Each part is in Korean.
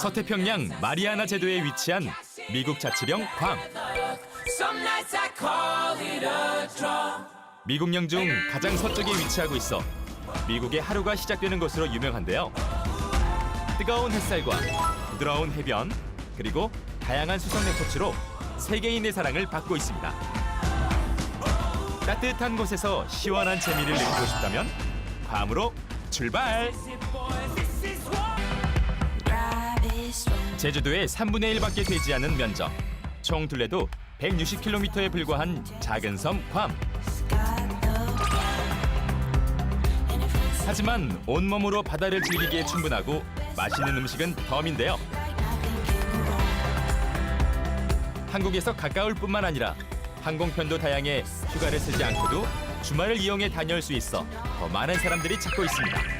서태평양 마리아나 제도에 위치한 미국 자치령 괌. Some nights I call it a draw. 미국령 중 가장 서쪽에 위치하고 있어 미국의 하루가 시작되는 곳으로 유명한데요. 뜨거운 햇살과 부드러운 해변 그리고 다양한 수상 레포츠로 세계인의 사랑을 받고 있습니다. 따뜻한 곳에서 시원한 재미를 느끼고 싶다면 괌으로 출발! 제주도의 3분의 1밖에 되지 않은 면적, 총 둘레도 160km에 불과한 작은 섬 괌. 하지만 온몸으로 바다를 즐기기에 충분하고 맛있는 음식은 덤인데요. 한국에서 가까울 뿐만 아니라 항공편도 다양해 휴가를 쓰지 않고도 주말을 이용해 다녀올 수 있어 더 많은 사람들이 찾고 있습니다.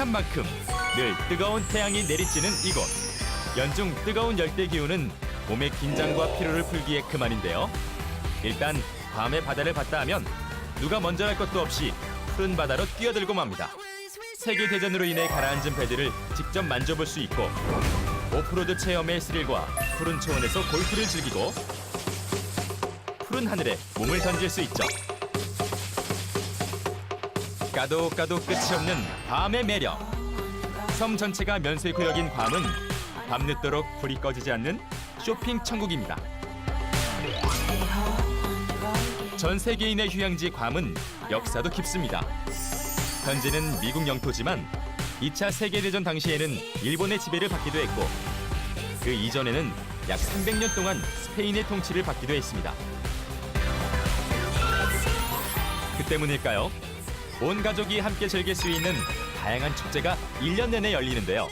핫한 만큼 늘 뜨거운 태양이 내리쬐는 이곳. 연중 뜨거운 열대 기후는 몸의 긴장과 피로를 풀기에 그만인데요. 일단 밤에 바다를 봤다 하면 누가 먼저 할 것도 없이 푸른 바다로 뛰어들고 맙니다. 세계 대전으로 인해 가라앉은 배들을 직접 만져볼 수 있고 오프로드 체험의 스릴과 푸른 초원에서 골프를 즐기고 푸른 하늘에 몸을 던질 수 있죠. 까도 까도 끝이 없는 밤의 매력. 섬 전체가 면세 구역인 괌은 밤늦도록 불이 꺼지지 않는 쇼핑 천국입니다. 전 세계인의 휴양지 괌은 역사도 깊습니다. 현재는 미국 영토지만 2차 세계대전 당시에는 일본의 지배를 받기도 했고 그 이전에는 약 300년 동안 스페인의 통치를 받기도 했습니다. 그 때문일까요? 온 가족이 함께 즐길 수 있는 다양한 축제가 1년 내내 열리는데요.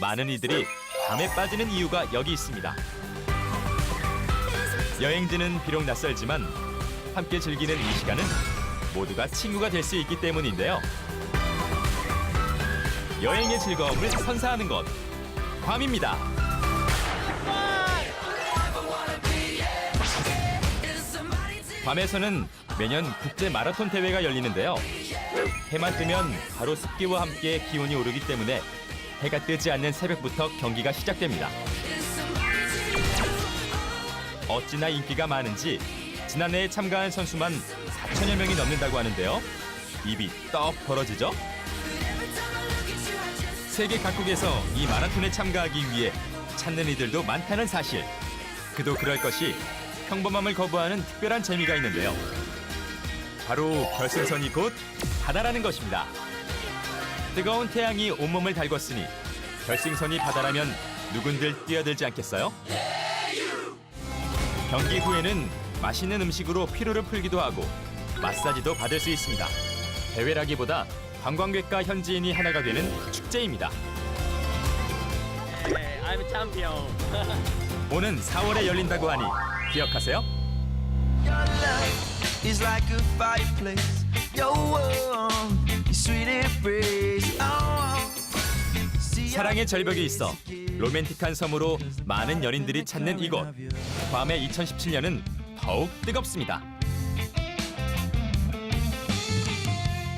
많은 이들이 밤에 빠지는 이유가 여기 있습니다. 여행지는 비록 낯설지만 함께 즐기는 이 시간은 모두가 친구가 될 수 있기 때문인데요. 여행의 즐거움을 선사하는 것. 괌입니다. 괌에서는 매년 국제 마라톤 대회가 열리는데요. 해만 뜨면 바로 습기와 함께 기온이 오르기 때문에 해가 뜨지 않는 새벽부터 경기가 시작됩니다. 어찌나 인기가 많은지 지난해에 참가한 선수만 4천여 명이 넘는다고 하는데요. 입이 떡 벌어지죠? 세계 각국에서 이 마라톤에 참가하기 위해 찾는 이들도 많다는 사실. 그도 그럴 것이 평범함을 거부하는 특별한 재미가 있는데요. 바로 결승선이 곧 바다라는 것입니다. 뜨거운 태양이 온몸을 달궜으니 결승선이 바다라면 누군들 뛰어들지 않겠어요? 경기 후에는 맛있는 음식으로 피로를 풀기도 하고 마사지도 받을 수 있습니다. 대회라기보다 관광객과 현지인이 하나가 되는 축제입니다. Hey, I'm a champion. 오는 4월에 열린다고 하니 기억하세요? Your love is like a fireplace. Your warm, your sweet embrace. Oh, see, 사랑의 절벽이 있어 로맨틱한 섬으로 많은 연인들이 찾는 이곳. 괌의 2017년은 더욱 뜨겁습니다.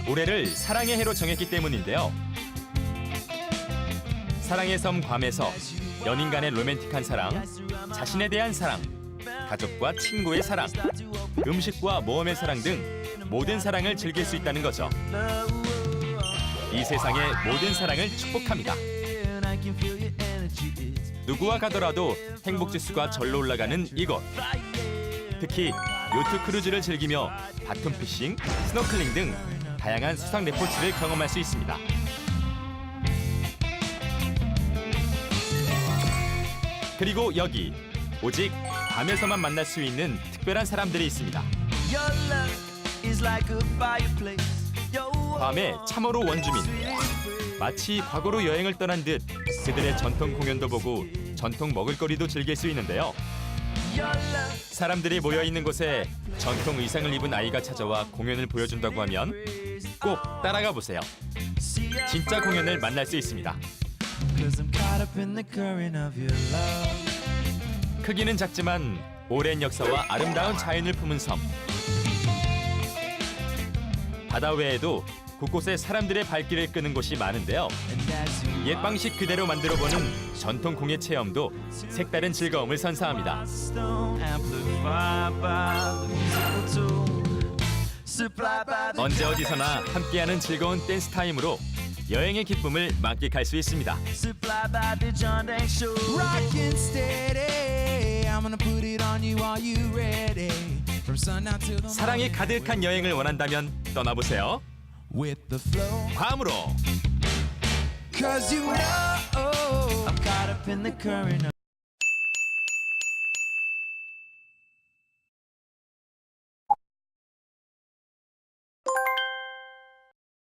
올해를 사랑의 해로 정했기 때문인데요. 사랑의 섬 괌에서 연인 간의 로맨틱한 사랑, 자신에 대한 사랑, 가족과 친구의 사랑, 음식과 모험의 사랑 등 모든 사랑을 즐길 수 있다는 거죠. 이 세상의 모든 사랑을 축복합니다. 누구와 가더라도 행복 지수가 절로 올라가는 이곳. 특히 요트 크루즈를 즐기며 바톤 피싱, 스노클링 등 다양한 수상 레포츠를 경험할 수 있습니다. 그리고 여기 오직 밤에서만 만날 수 있는 특별한 사람들이 있습니다. 밤에 참으로 원주민. 마치 과거로 여행을 떠난 듯 그들의 전통 공연도 보고 전통 먹을거리도 즐길 수 있는데요. 사람들이 모여 있는 곳에 전통 의상을 입은 아이가 찾아와 공연을 보여준다고 하면 꼭 따라가 보세요. 진짜 공연을 만날 수 있습니다. Cause I'm caught up in the current of your love. 크기는 작지만 오랜 역사와 아름다운 자연을 품은 섬. 바다 외에도 곳곳에 사람들의 발길을 끄는 곳이 많은데요. And as you 옛 방식 그대로 만들어보는 전통 공예 체험도 색다른 즐거움을 선사합니다. stone amplified by the musical tool supplied by the 언제 어디서나 함께하는 즐거운 댄스 타임으로 여행의 기쁨을 만끽할 수 있습니다. supplied by the John Dang Show. Rockin' steady. I'm gonna put it on you. Are you ready? From sundown till the 사랑이 가득한 여행을 원한다면 떠나보세요. with the flow. 괌으로. Cause you know I'm caught up in the current of